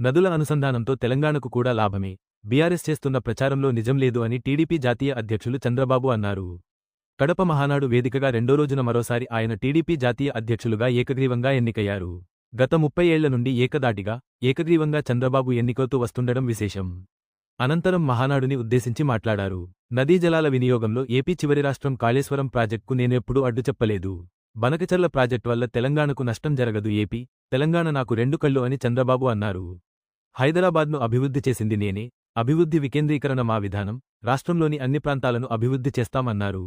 నదుల అనుసంధానంతో తెలంగాణకు కూడా లాభమే. బీఆర్ఎస్ చేస్తున్న ప్రచారంలో నిజం లేదు అని టీడీపీ జాతీయ అధ్యక్షులు చంద్రబాబు అన్నారు. కడప మహానాడు వేదికగా రెండో రోజున మరోసారి ఆయన టీడీపీ జాతీయ అధ్యక్షులుగా ఏకగ్రీవంగా ఎన్నికయ్యారు. గత ముప్పై ఏళ్ళ నుండి ఏకదాటిగా ఏకగ్రీవంగా చంద్రబాబు ఎన్నికలతో వస్తుండడం విశేషం. అనంతరం మహానాడుని ఉద్దేశించి మాట్లాడారు. నదీ జలాల వినియోగంలో ఏపీ చివరి రాష్ట్రం కాళేశ్వరం ప్రాజెక్టుకు నేనెప్పుడూ అడ్డు చెప్పలేదు. బనకచర్ల ప్రాజెక్టు వల్ల తెలంగాణకు నష్టం జరగదు ఏపీ తెలంగాణ నాకు రెండు కళ్ళు అని చంద్రబాబు అన్నారు. హైదరాబాద్ను అభివృద్ధి చేసింది నేనే అభివృద్ధి వికేంద్రీకరణ మా విధానం రాష్ట్రంలోని అన్ని ప్రాంతాలను అభివృద్ధి చేస్తామన్నారు.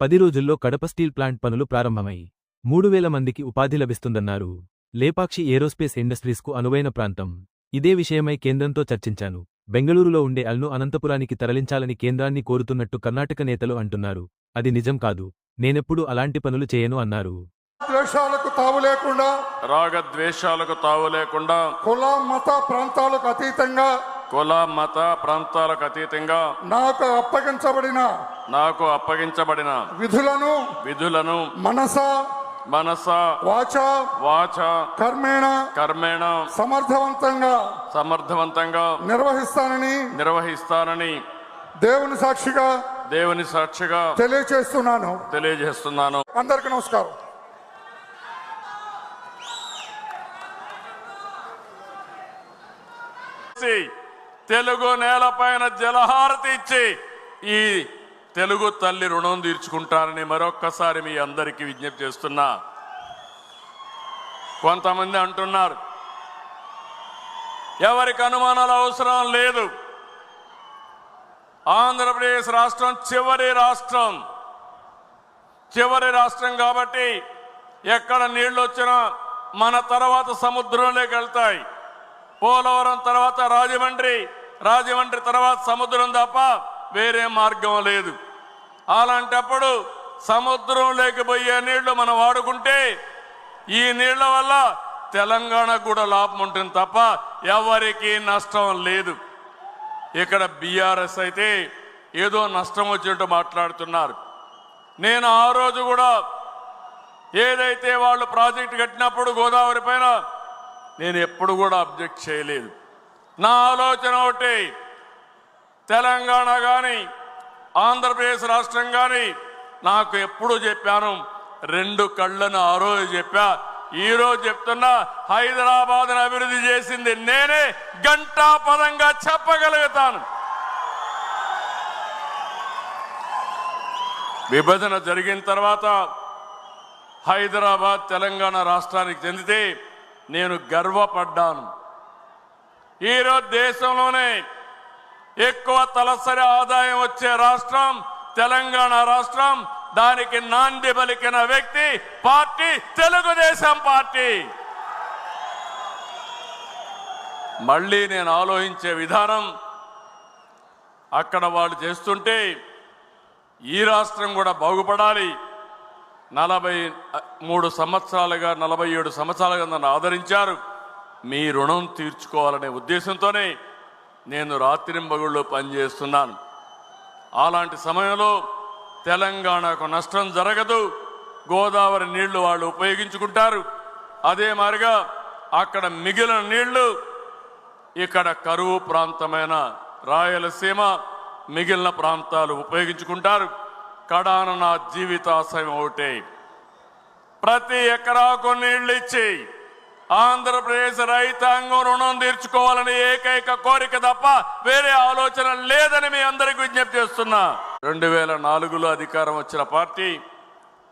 పది రోజుల్లో కడప స్టీల్ ప్లాంట్ పనులు ప్రారంభమై మూడు వేల మందికి ఉపాధి లభిస్తుందన్నారు. లేపాక్షి ఏరోస్పేస్ ఇండస్ట్రీస్కు అనువైన ప్రాంతం. ఇదే విషయమై కేంద్రంతో చర్చించాను. బెంగళూరులో ఉండే అల్ను అనంతపురానికి తరలించాలని కేంద్రాన్ని కోరుతున్నట్టు కర్ణాటక నేతలు అంటున్నారు. అది నిజం కాదు. నేనెప్పుడూ అలాంటి పనులు చేయను అన్నారు. ద్వేషాలకు తావు లేకుండా రాగద్వేషాలకు తావు లేకుండా కుల మత ప్రాంతాలకు అతీతంగా కుల మత ప్రాంతాలకు అతీతంగా నాకు అప్పగించబడిన నాకు అప్పగించబడిన విధులను విధులను మనస మనస వాచ వాచ కర్మేణ కర్మేణ సమర్థవంతంగా సమర్థవంతంగా నిర్వహిస్తానని నిర్వహిస్తానని దేవుని సాక్షిగా దేవుని సాక్షిగా తెలియచేస్తున్నాను తెలియజేస్తున్నాను. అందరికి నమస్కారం. తెలుగు నేలపైన జలహారతి ఇచ్చి ఈ తెలుగు తల్లి రుణం తీర్చుకుంటారని మరొక్కసారి మీ అందరికీ విజ్ఞప్తి చేస్తున్నా. కొంతమంది అంటున్నారు ఎవరికి అనుమానాలు అవసరం లేదు. ఆంధ్రప్రదేశ్ రాష్ట్రం చివరి రాష్ట్రం. చివరి రాష్ట్రం కాబట్టి ఎక్కడ నీళ్ళు వచ్చినా మన తర్వాత సముద్రంలోకి వెళ్తాయి. పోలవరం తర్వాత రాజమండ్రి రాజమండ్రి తర్వాత సముద్రం తప్ప వేరే మార్గం లేదు. అలాంటప్పుడు సముద్రం లేకపోయే నీళ్ళు మనం వాడుకుంటే ఈ నీళ్ళ వల్ల తెలంగాణకు కూడా లాభం ఉంటుంది తప్ప ఎవరికీ నష్టం లేదు. ఇక్కడ బీఆర్ఎస్ అయితే ఏదో నష్టం వచ్చినట్టు మాట్లాడుతున్నారు. నేను ఆ రోజు కూడా ఏదైతే వాళ్ళు ప్రాజెక్ట్ కట్టినప్పుడు గోదావరి పైన నేను ఎప్పుడు కూడా అబ్జెక్ట్ చేయలేదు. నా ఆలోచన ఒకటి తెలంగాణ కానీ ఆంధ్రప్రదేశ్ రాష్ట్రం కానీ నాకు ఎప్పుడు చెప్పాను రెండు కళ్ళను ఆ రోజు చెప్పా. ఈ రోజు చెప్తున్నా హైదరాబాద్ను అభివృద్ధి చేసింది నేనే గంటా పదంగా చెప్పగలుగుతాను. విభజన జరిగిన తర్వాత హైదరాబాద్ తెలంగాణ రాష్ట్రానికి చెందితే నేను గర్వపడ్డాను. ఈరోజు దేశంలోనే ఎక్కువ తలసరి ఆదాయం వచ్చే రాష్ట్రం తెలంగాణ రాష్ట్రం దానికి నాంది పలికిన వ్యక్తి పార్టీ తెలుగుదేశం పార్టీ. మళ్ళీ నేను ఆలోచించే విధానం అక్కడ వాళ్ళు చేస్తుంటే ఈ రాష్ట్రం కూడా బాగుపడాలి. నలభై మూడు సంవత్సరాలుగా నలభై ఏడు సంవత్సరాలుగా నన్ను ఆదరించారు. మీ రుణం తీర్చుకోవాలనే ఉద్దేశంతోనే నేను రాత్రింబగుళ్ళు పనిచేస్తున్నాను. అలాంటి సమయంలో తెలంగాణకు నష్టం జరగదు. గోదావరి నీళ్ళు వాళ్ళు ఉపయోగించుకుంటారు. అదే మారిగా అక్కడ మిగిలిన నీళ్ళు ఇక్కడ కరువు ప్రాంతమైన రాయలసీమ మిగిలిన ప్రాంతాలు ఉపయోగించుకుంటారు. కడాన నా జీవితాశయం ఒకటే. ప్రతి ఎకరాకు నీళ్ళు ఇచ్చేయి. ఆంధ్రప్రదేశ్ రైతాంగం రుణం తీర్చుకోవాలని ఏకైక కోరిక తప్ప వేరే ఆలోచన లేదని మీ అందరికీ విజ్ఞప్తి చేస్తున్నా. రెండు వేల నాలుగులో అధికారం వచ్చిన పార్టీ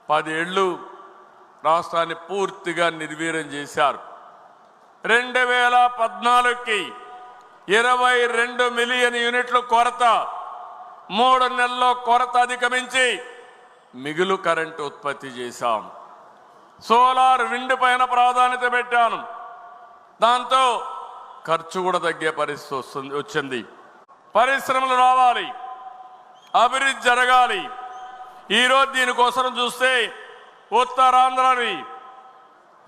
పదేళ్ళు రాష్ట్రాన్ని పూర్తిగా నిర్వీర్యం చేశారు. రెండు వేల పద్నాలుగుకి ఇరవై రెండు మిలియన్ యూనిట్ల కొరత మూడు నెలల్లో కొరత అధిగమించి మిగులు కరెంటు ఉత్పత్తి చేశాం. సోలార్ విండ్ పైన ప్రాధాన్యత పెట్టాను. దాంతో ఖర్చు కూడా తగ్గే పరిస్థితి వస్తుంది వచ్చింది. పరిశ్రమలు రావాలి. అభివృద్ధి జరగాలి. ఈరోజు దీనికోసం చూస్తే ఉత్తరాంధ్రని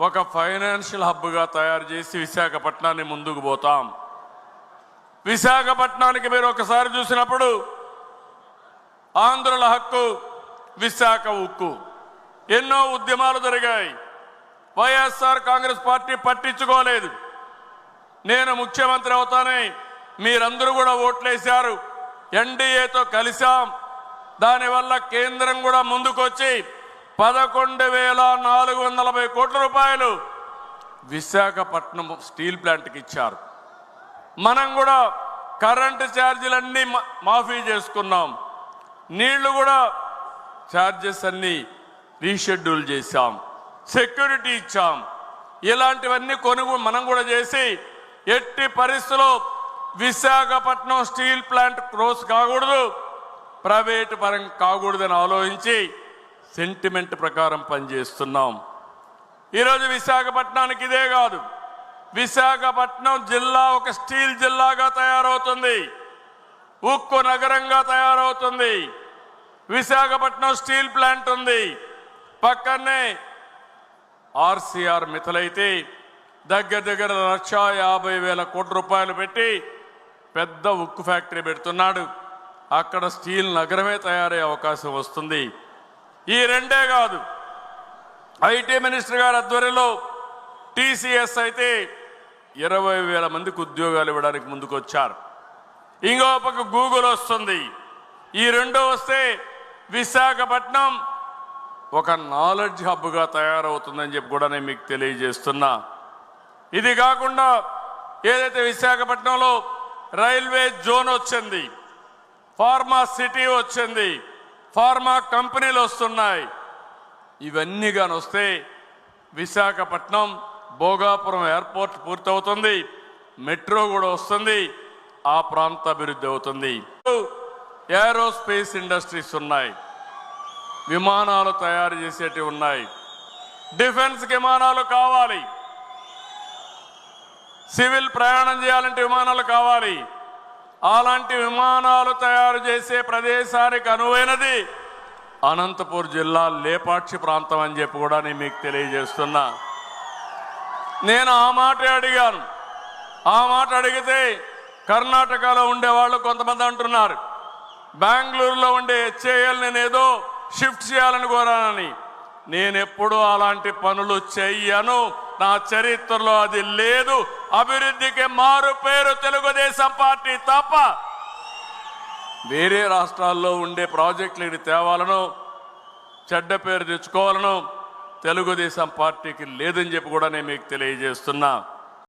ఒక ఫైనాన్షియల్ హబ్గా తయారు చేసి విశాఖపట్నాన్ని ముందుకు పోతాం. విశాఖపట్నానికి మీరు ఒకసారి చూసినప్పుడు ఆంధ్రుల హక్కు విశాఖ ఉక్కు. ఎన్నో ఉద్యమాలు జరిగాయి. వైఎస్ఆర్ కాంగ్రెస్ పార్టీ పట్టించుకోలేదు. నేను ముఖ్యమంత్రి అవుతానే మీరందరూ కూడా ఓట్లేశారు. ఎన్డీఏతో కలిశాం. దానివల్ల కేంద్రం కూడా ముందుకొచ్చి పదకొండు వేల నాలుగు వందల నలభై కోట్ల రూపాయలు విశాఖపట్నం స్టీల్ ప్లాంట్కి ఇచ్చారు. మనం కూడా కరెంటు ఛార్జీలన్నీ మా- మాఫీ చేసుకున్నాం. నీళ్ళు కూడా ఛార్జెస్ అన్నీ రీషెడ్యూల్ చేశాం. సెక్యూరిటీ ఇచ్చాం. ఇలాంటివన్నీ కొనుగోలు మనం కూడా చేసి ఎట్టి పరిస్థితుల్లో విశాఖపట్నం స్టీల్ ప్లాంట్ క్లోజ్ కాకూడదు ప్రైవేటు పరం కాకూడదని ఆలోచించి సెంటిమెంట్ ప్రకారం పనిచేస్తున్నాం. ఈరోజు విశాఖపట్నానికి ఇదే కాదు. విశాఖపట్నం జిల్లా ఒక స్టీల్ జిల్లాగా తయారవుతుంది. ఉక్కు నగరంగా తయారవుతుంది. విశాఖపట్నం స్టీల్ ప్లాంట్ ఉంది. పక్కనే ఆర్సీఆర్ మిథలైతే దగ్గర దగ్గర లక్ష యాభై వేల కోట్ల రూపాయలు పెట్టి పెద్ద ఉక్కు ఫ్యాక్టరీ పెడుతున్నాడు. అక్కడ స్టీల్ నగరమే తయారయ్యే అవకాశం వస్తుంది. ఈ రెండే కాదు. ఐటీ మినిస్టర్ గారి ఆధ్వర్యంలో టీసీఎస్ అయితే ఇరవై వేల మందికి ఉద్యోగాలు ఇవ్వడానికి ముందుకొచ్చారు. ఇంకో పక్క గూగుల్ వస్తుంది. ఈ రెండు వస్తే విశాఖపట్నం ఒక నాలెడ్జ్ హబ్గా తయారవుతుందని చెప్పి కూడా నేను మీకు తెలియజేస్తున్నా. ఇది కాకుండా ఏదైతే విశాఖపట్నంలో రైల్వే జోన్ వచ్చింది ఫార్మా సిటీ వచ్చింది ఫార్మా కంపెనీలు వస్తున్నాయి. ఇవన్నీ కానీ వస్తే విశాఖపట్నం భోగాపురం ఎయిర్పోర్ట్ పూర్తవుతుంది మెట్రో కూడా వస్తుంది ఆ ప్రాంత అభివృద్ధి అవుతుంది. ఏరోస్పేస్ ఇండస్ట్రీస్ ఉన్నాయి. విమానాలు తయారు చేసేటివి ఉన్నాయి. డిఫెన్స్ విమానాలు కావాలి. సివిల్ ప్రయాణం చేయాలంటే విమానాలు కావాలి. అలాంటి విమానాలు తయారు చేసే ప్రదేశానికి అనువైనది అనంతపూర్ జిల్లా లేపాక్షి ప్రాంతం అని చెప్పి కూడా నేను మీకు తెలియజేస్తున్నా. నేను ఆ మాట అడిగాను. ఆ మాట అడిగితే కర్ణాటకలో ఉండేవాళ్ళు కొంతమంది అంటున్నారు. బెంగళూరులో ఉండే హెచ్ఏఎల్ నేను ఏదో షిఫ్ట్ చేయాలని కోరానని. నేను ఎప్పుడూ అలాంటి పనులు చెయ్యను. నా చరిత్రలో అది లేదు. అభివృద్ధికి మారు పేరు తెలుగుదేశం పార్టీ తప్ప వేరే రాష్ట్రాల్లో ఉండే ప్రాజెక్టులు ఇది తేవాలను చెడ్డ పేరు తెచ్చుకోవాలను తెలుగుదేశం పార్టీకి లేదని చెప్పి కూడా నేను మీకు తెలియజేస్తున్నా.